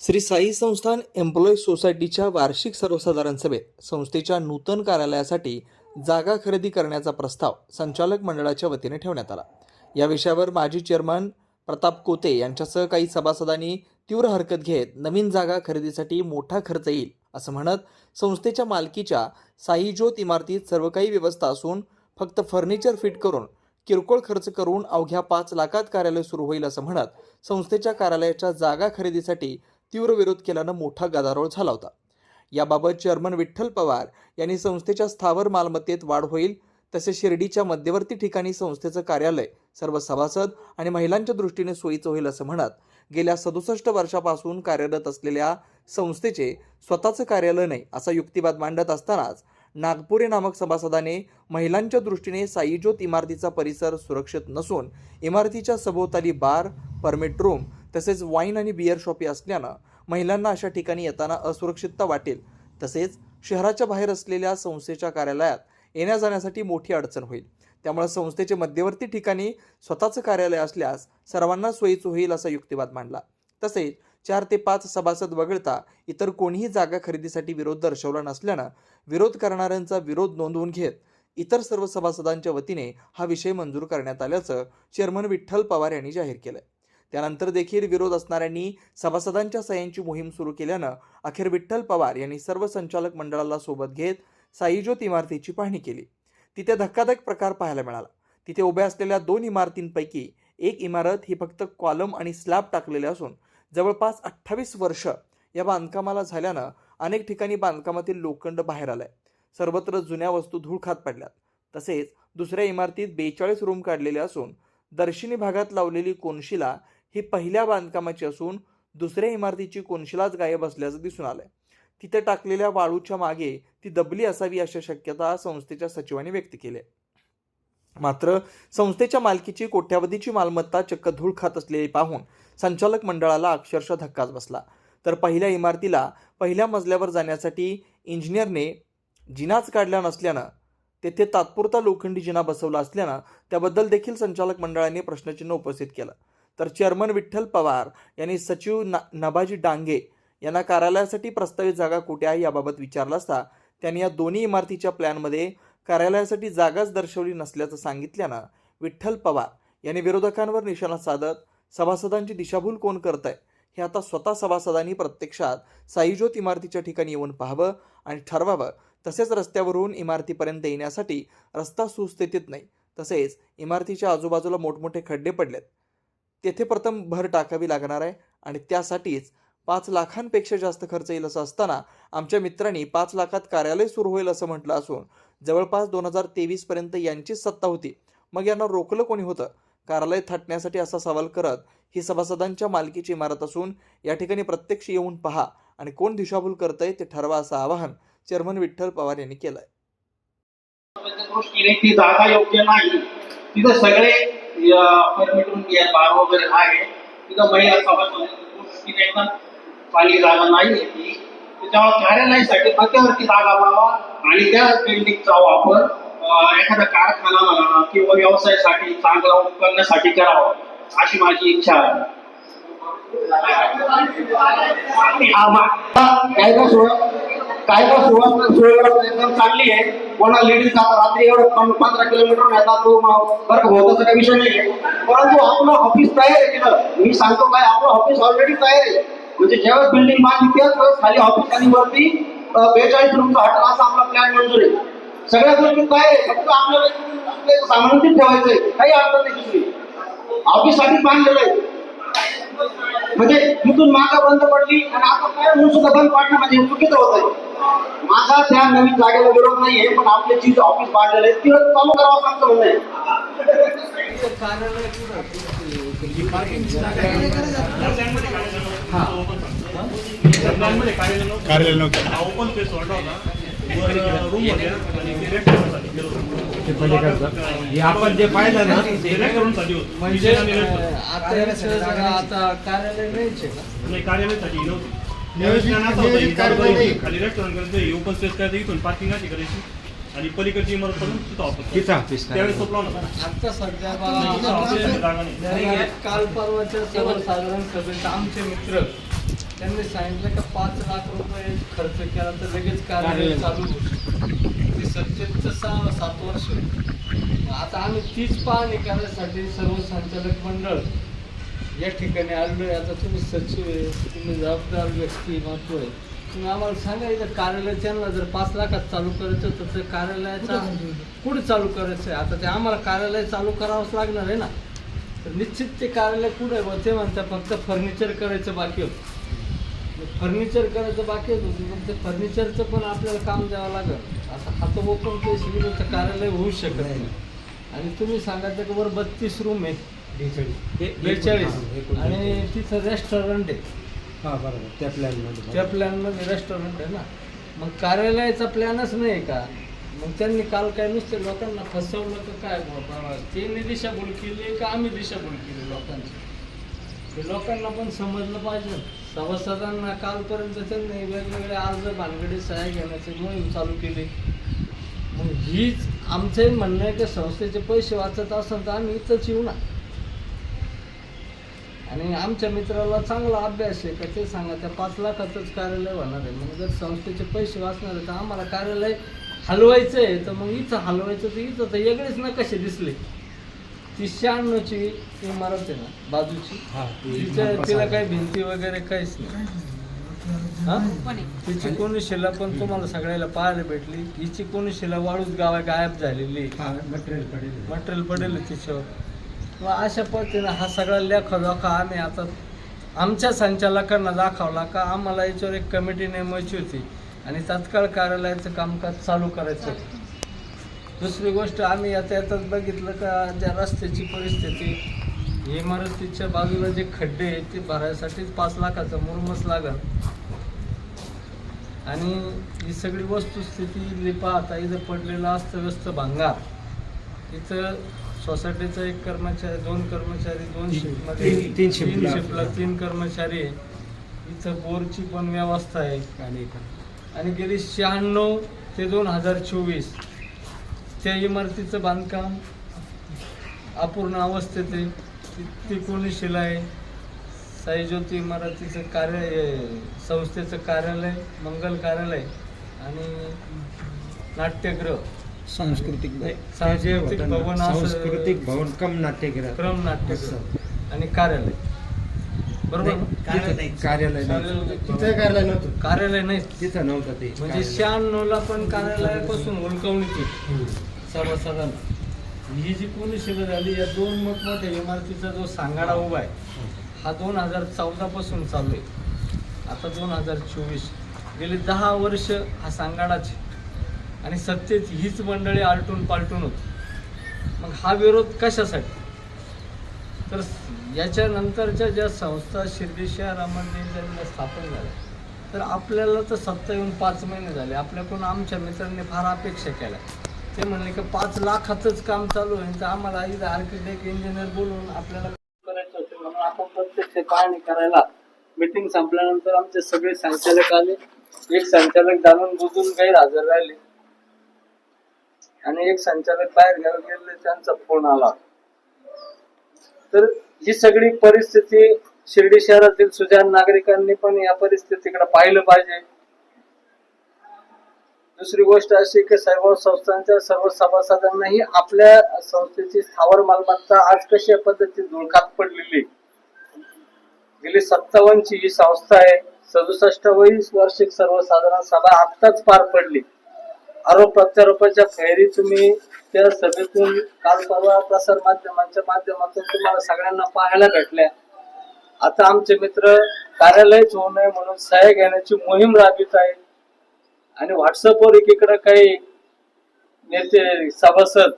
श्री साई संस्थान एम्प्लॉई सोसायटीच्या वार्षिक सर्वसाधारण सभेत संस्थेच्या नूतन कार्यालयासाठी जागा खरेदी करण्याचा प्रस्ताव संचालक मंडळाच्या वतीने ठेवण्यात आला. या विषयावर माजी चेअरमन प्रताप कोते यांच्यासह काही सभासदांनी तीव्र हरकत घेत नवीन जागा खरेदीसाठी मोठा खर्च येईल असं म्हणत संस्थेच्या मालकीच्या साईज्योत इमारतीत सर्व काही व्यवस्था असून फक्त फर्निचर फिट करून किरकोळ खर्च करून अवघ्या पाच लाखात कार्यालय सुरू होईल असं म्हणत संस्थेच्या कार्यालयाच्या जागा खरेदीसाठी तीव्र विरोध केल्यानं मोठा गदारोळ झाला होता. याबाबत चेअरमन विठ्ठल पवार यांनी संस्थेच्या स्थावर मालमत्तेत वाढ होईल तसेच शिर्डीच्या मध्यवर्ती ठिकाणी संस्थेचं कार्यालय सर्व सभासद आणि महिलांच्या दृष्टीने सोयीचं होईल असं म्हणत गेल्या सदुसष्ट वर्षापासून कार्यरत असलेल्या संस्थेचे स्वतःचं कार्यालय नाही असा युक्तिवाद मांडत असतानाच नागपुरे नामक सभासदाने महिलांच्या दृष्टीने साईज्योत इमारतीचा परिसर सुरक्षित नसून इमारतीच्या सभोवताली बार परमिट रूम तसेच वाईन आणि बियर शॉपी असल्यानं महिलांना अशा ठिकाणी येताना असुरक्षितता वाटेल. तसेच शहराच्या बाहेर असलेल्या संस्थेच्या कार्यालयात येण्या जाण्यासाठी मोठी अडचण होईल. त्यामुळे संस्थेचे मध्यवर्ती ठिकाणी स्वतःचं कार्यालय असल्यास सर्वांना सोयीचं होईल असा युक्तिवाद मांडला. तसेच चार ते पाच सभासद वगळता इतर कोणीही जागा खरेदीसाठी विरोध दर्शवला नसल्यानं विरोध करणाऱ्यांचा विरोध नोंदवून घेत इतर सर्व सभासदांच्या वतीने हा विषय मंजूर करण्यात आल्याचं चेअरमन विठ्ठल पवार यांनी जाहीर केलं त्यानंतर देखील विरोध असणाऱ्यांनी सभासदांच्या सह्यांची मोहीम सुरू केल्यानं अखेर विठ्ठल पवार यांनी सर्व संचालक मंडळाला सोबत घेत साईज्योत इमारतीची पाहणी केली. तिथे धक्कादायक प्रकार पाहायला मिळाला. तिथे उभ्या असलेल्या दोन इमारतींपैकी एक इमारत ही फक्त कॉलम आणि स्लॅब टाकलेले असून जवळपास अठ्ठावीस वर्ष या बांधकामाला झाल्यानं अनेक ठिकाणी बांधकामातील लोखंड बाहेर आलाय. सर्वत्र जुन्या वस्तू धूळ खात पडल्यात. तसेच दुसऱ्या इमारतीत बेचाळीस रूम काढलेले असून दर्शनी भागात लावलेली कोनशिला ही पहिल्या बांधकामाची असून दुसऱ्या इमारतीची कोनशिलाच गायब असल्याचं दिसून आलंय. तिथे टाकलेल्या वाळूच्या मागे ती दबली असावी अशा शक्यता संस्थेच्या सचिवांनी व्यक्त केली मात्र संस्थेच्या मालकीची कोट्यावधीची मालमत्ता चक्क धूळ खात असलेली पाहून संचालक मंडळाला अक्षरशः धक्काच बसला. तर पहिल्या इमारतीला पहिल्या मजल्यावर जाण्यासाठी इंजिनियरने जिनाच काढल्या नसल्यानं तेथे तात्पुरता लोखंडी जिना बसवला असल्यानं त्याबद्दल देखील संचालक मंडळाने प्रश्नचिन्ह उपस्थित केलं. तर चेअरमन विठ्ठल पवार यांनी सचिव ना नभाजी डांगे यांना कार्यालयासाठी प्रस्तावित जागा कुठे आहे याबाबत विचारलं असता त्यांनी या दोन्ही इमारतीच्या प्लॅनमध्ये कार्यालयासाठी जागाच दर्शवली नसल्याचं सांगितल्यानं विठ्ठल पवार यांनी विरोधकांवर निशाणा साधत सभासदांची दिशाभूल कोण करत आहे हे आता स्वतः सभासदांनी प्रत्यक्षात साईज्योत इमारतीच्या ठिकाणी येऊन पाहावं आणि ठरवावं. तसेच रस्त्यावरून इमारतीपर्यंत येण्यासाठी रस्ता सुस्थितीत नाही. तसेच इमारतीच्या आजूबाजूला मोठमोठे खड्डे पडलेत. तेथे प्रथम भर टाकावी लागणार आहे आणि त्यासाठीच पाच लाखांपेक्षा जास्त खर्च येईल असं असताना आमच्या मित्रांनी पाच लाखात कार्यालय सुरू होईल असं म्हटलं असून जवळपास दोन हजार तेवीस पर्यंत यांची सत्ता होती. मग यांना रोखलं कोणी होतं? कार्यालय थाटण्यासाठी असा सवाल करत ही सभासदांच्या मालकीची इमारत असून या ठिकाणी प्रत्यक्ष येऊन पहा आणि कोण दिशाभूल करतंय ते ठरवा असं आवाहन चेअरमन विठ्ठल पवार यांनी केलंय. दृष्टीने ती जागा योग्य नाही. तिथं सगळे परमिटून बार वगैरे आहे. तिथं महिला एकदम चांगली जागा नाही ती. त्याच्यामुळे कार्यालयासाठी मध्यवर्ती जागा व्हावा आणि त्या बिल्डिंगचा वापर एखादा कारखाना म्हणा किंवा व्यवसायासाठी चांगला उत्पन्नासाठी करावा अशी माझी इच्छा आहे. हा, मा- कायदा काय कायदा सुरुवात सोळा चालली आहे. कोणा लेडीज आता रात्री एवढं पंधरा किलोमीटर येतात तो म- बरं का काही विषय नाही आहे परंतु आपलं ऑफिस तयार आहे तिथं. मी सांगतो काय आपलं ऑफिस ऑलरेडी तयार आहे. म्हणजे ज्यावेळेस बिल्डिंग बांधली त्याच वेळेस खाली ऑफिस आणि वरती बेचाळीस रूमचा हॉटेल असा आपला प्लॅन मंजूर आहे. सगळ्या गोष्टी तयार आहे फक्त आपल्याला आपल्याला सामान ठेवायचंय. काही अडचण नाही दुसरी. ऑफिससाठी बांधलेलं आहे. म्हणजे तिथून मागा बंद पडली आणि आता काय म्हणून सुद्धा बंद पाडणं म्हणजे हे चुकीचं होत आहे माझा त्या नवीन जागेला विरोध नाहीये पण आपले जी ऑफिस बांधलेलं आहे ती चालू करावं सांगतो म्हणणं आहे. कार्यालय नव्हतं. ओपन स्पेस सोडला होता हे आपण जे पाहिलं ना म्हणजे आता कार्यालय नाहीच आहे का खाली ओपन स्पेस करायचं इथून पार्किंग अशी करायची आणि पलीकडची इमारत करून तिथं ऑफिस तिथं त्यावेळेस होता आता सध्या काल परवाच्या सर्वसाधारण सभेत आमचे मित्र त्यांनी सांगितलं का पाच लाख रुपये खर्च केला तर लगेच कार्यालय चालू. ते सत्तेत सहा सात वर्ष आता आम्ही तीच पाहणी करण्यासाठी सर्व संचालक मंडळ या ठिकाणी आलेलो आहे. आता तुम्ही सचिव आहे तुम्ही जबाबदार व्यक्ती महत्त्व आहे. तुम्ही आम्हाला सांगा इथं कार्यालय त्यांना जर पाच लाखात चालू करायचं तर ते कार्यालयाचा कुठे चालू करायचं आहे? आता ते आम्हाला कार्यालय चालू करावंच लागणार आहे ना. तर निश्चित ते कार्यालय कुठे आहे? बुवा ते म्हणतात फक्त फर्निचर करायचं बाकी होतं. फर्निचर करायचं बाकी होतं. पण ते फर्निचरचं पण आपल्याला काम द्यावं लागेल. आता हात ओपन गेलं तर कार्यालय होऊ शकत नाही आणि तुम्ही सांगायचं की बरं बत्तीस रूम आहे बेचाळीस. आणि तिथं रेस्टॉरंट आहे. हा बरोबर. त्या प्लॅनमध्ये. त्या प्लॅनमध्ये रेस्टॉरंट आहे ना. मग कार्यालयाचा प्लॅनच नाही का? मग त्यांनी काल काय नुसते लोकांना फसवलं तर काय? बाबा त्यांनी दिशाभूल केली का आम्ही दिशाभूल केली लोकांची? ते लोकांना पण समजलं पाहिजे. सभासदांना कालपर्यंत त्यांनी वेगवेगळे अर्ज भानगडी सहाय्य घेण्याची मोहीम चालू केली. मग हीच आमचंही म्हणणं आहे की संस्थेचे पैसे वाचत असेल तर आम्ही इथंच येऊ ना. आणि आमच्या मित्राला चांगला अभ्यास आहे का ते सांगा त्या पाच लाखाचंच कार्यालय होणार आहे. मग जर संस्थेचे पैसे वाचणार आहे तर आम्हाला कार्यालय हलवायचं आहे तर मग इथं हलवायचं तर इथं तर वेगळेच ना कसे दिसले. ती शहाण्णवची इमारत आहे ना बाजूची? हा तिच्या तिला काही भिंती वगैरे काहीच नाही. हा? तिची कोणी शिला पण तुम्हाला सगळ्याला पाहायला भेटली. हिची कोणी शिला वाळूच गावा गायब झालेली. मटेरियल पडेल मटेरियल पडेल तिच्यावर. मग अशा पद्धतीनं हा सगळा लेख जोखा आम्ही आता आमच्या संचालकांना दाखवला का आम्हाला याच्यावर एक कमिटी नेमायची होती. आणि तात्काळ कार्यालयाचं कामकाज चालू करायचं होतं. दुसरी गोष्ट आम्ही आता यातच बघितलं का ज्या रस्त्याची परिस्थिती इमारतीच्या बाजूला जे खड्डे आहेत ते भरायसाठीच पाच लाखाचा मुरमच लागल. आणि ही सगळी वस्तुस्थिती लिपा आता इथं पडलेला अस्तव्यस्त भांगार. इथं सोसायटीचा एक कर्मचारी दोन कर्मचारी दोन शिफ्टमध्ये तीन- शिफ्टला. तीन कर्मचारी इथं बोरची पण व्यवस्था आहे. आणि आणि गेली शहाण्णव ते दोन हजार चोवीस. त्या इमारतीचं बांधकाम अपूर्ण अवस्थेत आहे ती- कोणी शिलाय साईज्योती इमारतीचं कार्य संस्थेचं कार्यालय मंगल कार्यालय आणि नाट्यगृह. सांस्कृतिक सांस्कृतिक भवन सांस्कृतिक भवन कम नाट्यगृह. क्रम नाट्यगृह आणि कार्यालय. बरोबर? कार्यालय नाही. कार्यालय तिथे कार्यालय नव्हतं. कार्यालय नाही तिथं नव्हतं ते म्हणजे शहाण्णवला पण कार्यालयापासून हुलकवणीची सभासदांना. ही जी कोणी झाली या दोन मोठमोठ्या इमारतीचा जो सांगाडा उभा आहे हा दोन हजार चौदापासून चालू आहे. आता दोन हजार चोवीस. गेली दहा वर्ष हा सांगाडाच आणि सत्तेत हीच मंडळी आलटून पालटून होती. मग हा विरोध कशासाठी? तर याच्यानंतरच्या ज्या संस्था शिर्डीशा शहरामध्ये ज्यांना स्थापन झाल्या तर आपल्याला तर सत्ता येऊन पाच महिने झाले. आपल्याकडून आमच्या मित्रांनी फार अपेक्षा केल्या. ते म्हणले की पाच लाखाचंच काम चालू आहे तर आम्हाला इथं आर्किटेक्ट इंजिनियर बोलून आपल्याला करायचं होतं. म्हणून आपण प्रत्यक्ष पाहणी करायला मीटिंग संपल्यानंतर आमचे सगळे संचालक आले. एक संचालक जाणून बुजून गैरहजर राहिले. आणि एक संचालक बाहेर घ्यायला गेले त्यांचा फोन आला. तर ही सगळी परिस्थिती शिर्डी शहरातील सुजान नागरिकांनी पण या परिस्थितीकडे पाहिलं पाहिजे. दुसरी गोष्ट अशी की सर्व संस्थांच्या सर्व सभासदांनाही आपल्या संस्थेची स्थावर मालमत्ता आज कशा पद्धतीत धुळकात पडलेली गेली सत्तावन्नची ही संस्था आहे. सदुसष्टावी वार्षिक सर्वसाधारण सभा आत्ताच पार पडली. आरोप प्रत्यारोपाच्या फेरी तुम्ही त्या सभेतून काल परवा प्रसार माध्यमांच्या माध्यमातून तुम्हाला सगळ्यांना पाहायला भेटल्या. आता आमचे मित्र कार्यालयच होऊ नये म्हणून सह्या घेण्याची मोहीम राबवित आहे आणि व्हॉट्सअपवर एकीकडे काही नेते सभासद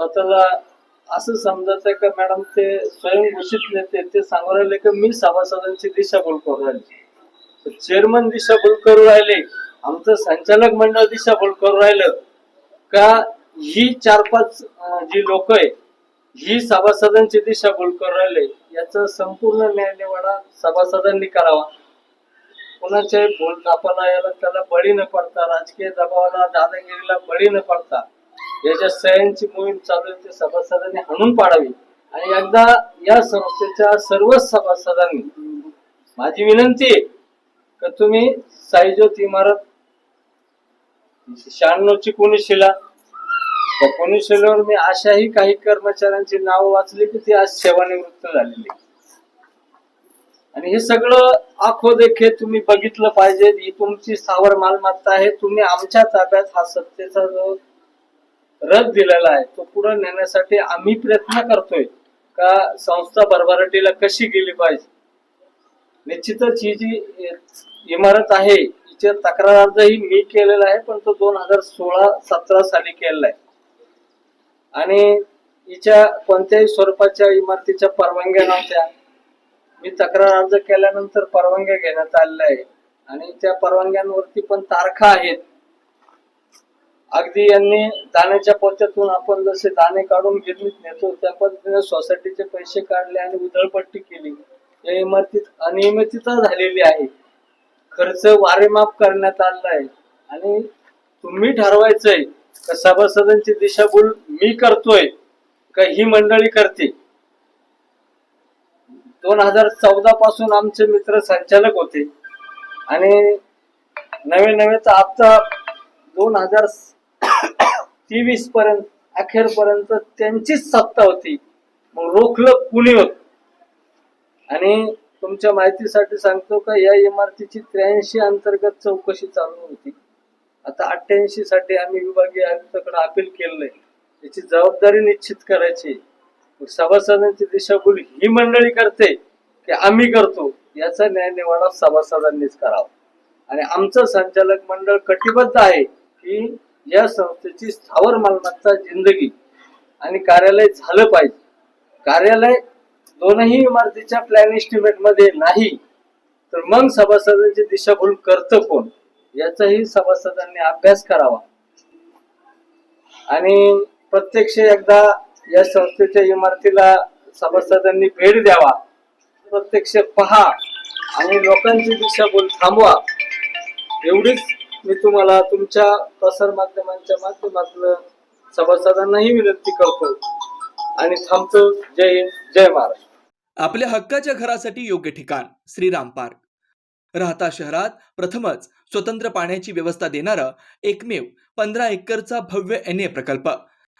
स्वतःला असं समजायचं का मॅडम ते स्वयंघोषित नेते ते सांगू राहिले की मी सभासदांची दिशाभूल करू राहिले. चेअरमन दिशाभूल करू राहिले आमचं संचालक मंडळ दिशाभूल करू राहिलं. का ही चार पाच जी लोक आहे ही सभासदांची दिशाभूल करू राहिले याचा संपूर्ण न्यायनिवाडा सभासदांनी करावा. कुणाच्याही भूल याला त्याला बळी न पडता राजकीय दबावाला दादागिरीला बळी न पडता याच्या सह्यांची मोहीम चालू आहे ते सभासदांनी हाणून पाडावी. आणि एकदा या संस्थेच्या सर्वच सभासदांनी माझी विनंती आहे का तुम्ही साईजोत इमारत शहाण्णवची कोणीशिला त्या कोणीशिलेवर मी अशाही काही कर्मचाऱ्यांची नावं वाचली की ती आज सेवानिवृत्त झालेली आणि हे सगळं आखो देखे तुम्ही बघितलं पाहिजे. ही तुमची स्थावर मालमत्ता आहे. तुम्ही आमच्या ताब्यात हा सत्तेचा जो रथ दिलेला आहे तो पुढे नेण्यासाठी आम्ही प्रयत्न करतोय का संस्था बरबराटीला कशी गेली पाहिजे? निश्चितच ही जी इमारत आहे हिच्या तक्रार अर्जही मी केलेला आहे पण तो दोन हजार सोळा सतरा साली केलेला आहे. आणि हिच्या कोणत्याही स्वरूपाच्या इमारतीच्या परवानग्या नव्हत्या. मी तक्रार अर्ज केल्यानंतर परवानग्या घेण्यात आलेल्या आहे. आणि त्या परवानग्यांवरती पण तारखा आहेत. अगदी यांनी दाण्याच्या पोत्यातून आपण जसे दाणे काढून गिरणीत नेतो त्या पद्धतीने सोसायटीचे पैसे काढले आणि उधळपट्टी केली. या इमारतीत अनियमितता झालेली आहे. खर्च वारेमाप करण्यात आलेला आहे. आणि तुम्ही ठरवायचंय का सभासदांची दिशाभूल मी करतोय का ही मंडळी करते? दोन हजार चौदा पासून आमचे मित्र संचालक होते. आणि नवे नवे तर आता दोन हजार तेवीस पर्यंत अखेर पर्यंत त्यांचीच सत्ता होती. मग रोखलं कुणी होत आणि तुमच्या माहितीसाठी सांगतो का या इमारतीची त्र्याऐंशी अंतर्गत चौकशी चालू होती. आता अठ्ठ्याऐंशी साठी आम्ही विभागीय आयुक्ताकडे अपील केलंय त्याची जबाबदारी निश्चित करायची आहे. सभासदांची दिशाभूल ही मंडळी करते की आम्ही करतो याचा न्यायनिवाडा सभासदांनीच करावा. आणि आमचं संचालक मंडळ कटिबद्ध आहे की या संस्थेची स्थावर मालमत्ता जिंदगी आणि कार्यालय झालं पाहिजे. कार्यालय दोनही इमारतीच्या प्लॅन एस्टिमेटमध्ये नाही तर मग सभासदांची दिशाभूल करतं कोण? याचाही सभासदांनी अभ्यास करावा. आणि प्रत्यक्ष एकदा या संस्थेच्या इमारतीला सभासदांनी भेट द्यावा. प्रत्यक्ष पहा आणि लोकांची दिशाभूल थांबवा. एवढीच मी तुम्हाला तुमच्या प्रसार माध्यमांच्या माध्यमातून सभासदांनाही विनंती करतो. आणि थांबतो. जय हिंद. जय महाराष्ट्र. आपल्या हक्काच्या घरासाठी योग्य ठिकाण श्रीराम पार्क. राहता शहरात प्रथमच स्वतंत्र पाण्याची व्यवस्था देणारा एकमेव पंधरा एकरचा भव्य एन ए प्रकल्प.